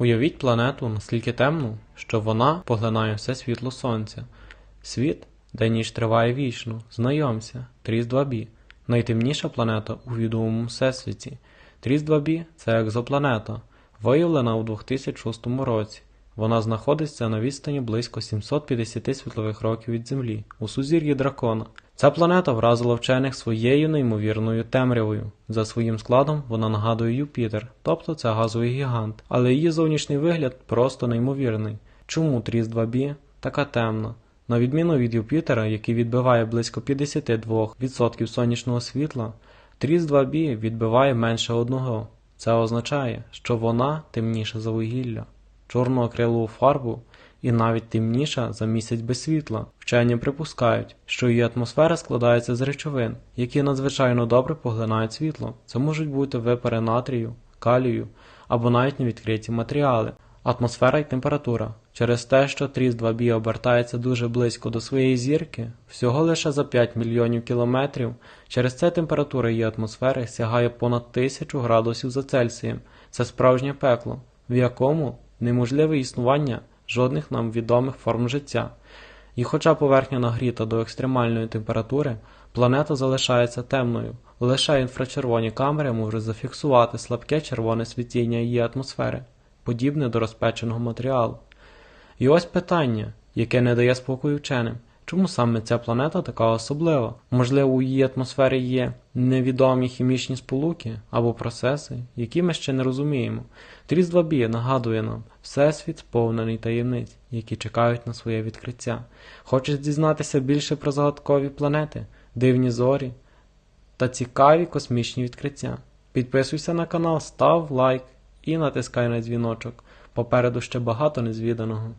Уявіть планету настільки темну, що вона поглинає все світло сонця. Світ, де ніч триває вічно, знайомся, Тріс 2b, найтемніша планета у відомому всесвіті. Тріс 2b – це екзопланета, виявлена у 2006 році. Вона знаходиться на відстані близько 750 світлових років від Землі, у сузір'ї дракона. Ця планета вразила вчених своєю неймовірною темрявою. За своїм складом вона нагадує Юпітер, тобто це газовий гігант, але її зовнішній вигляд просто неймовірний. Чому Тріс 2b така темна? На відміну від Юпітера, який відбиває близько 52% сонячного світла, Тріс 2b відбиває менше одного. Це означає, що вона темніша за вугілля, чорно-акрилову фарбу і навіть темніша за місяць без світла. Вчені припускають, що її атмосфера складається з речовин, які надзвичайно добре поглинають світло. Це можуть бути випари натрію, калію або навіть невідкриті матеріали. Атмосфера і температура. Через те, що Тріс 2b обертається дуже близько до своєї зірки, всього лише за 5 мільйонів кілометрів, через це температура її атмосфери сягає понад 1000 градусів за Цельсієм. Це справжнє пекло, в якому неможливе існування жодних нам відомих форм життя. І хоча поверхня нагріта до екстремальної температури, планета залишається темною. Лише інфрачервоні камери можуть зафіксувати слабке червоне світіння її атмосфери, подібне до розпеченого матеріалу. І ось питання, яке не дає спокою вченим. Чому саме ця планета така особлива? Можливо, у її атмосфері є невідомі хімічні сполуки або процеси, які ми ще не розуміємо. Тріс 2b нагадує нам, всесвіт сповнений таємниць, які чекають на своє відкриття. Хочеш дізнатися більше про загадкові планети, дивні зорі та цікаві космічні відкриття? Підписуйся на канал, став лайк і натискай на дзвіночок. Попереду ще багато незвіданого.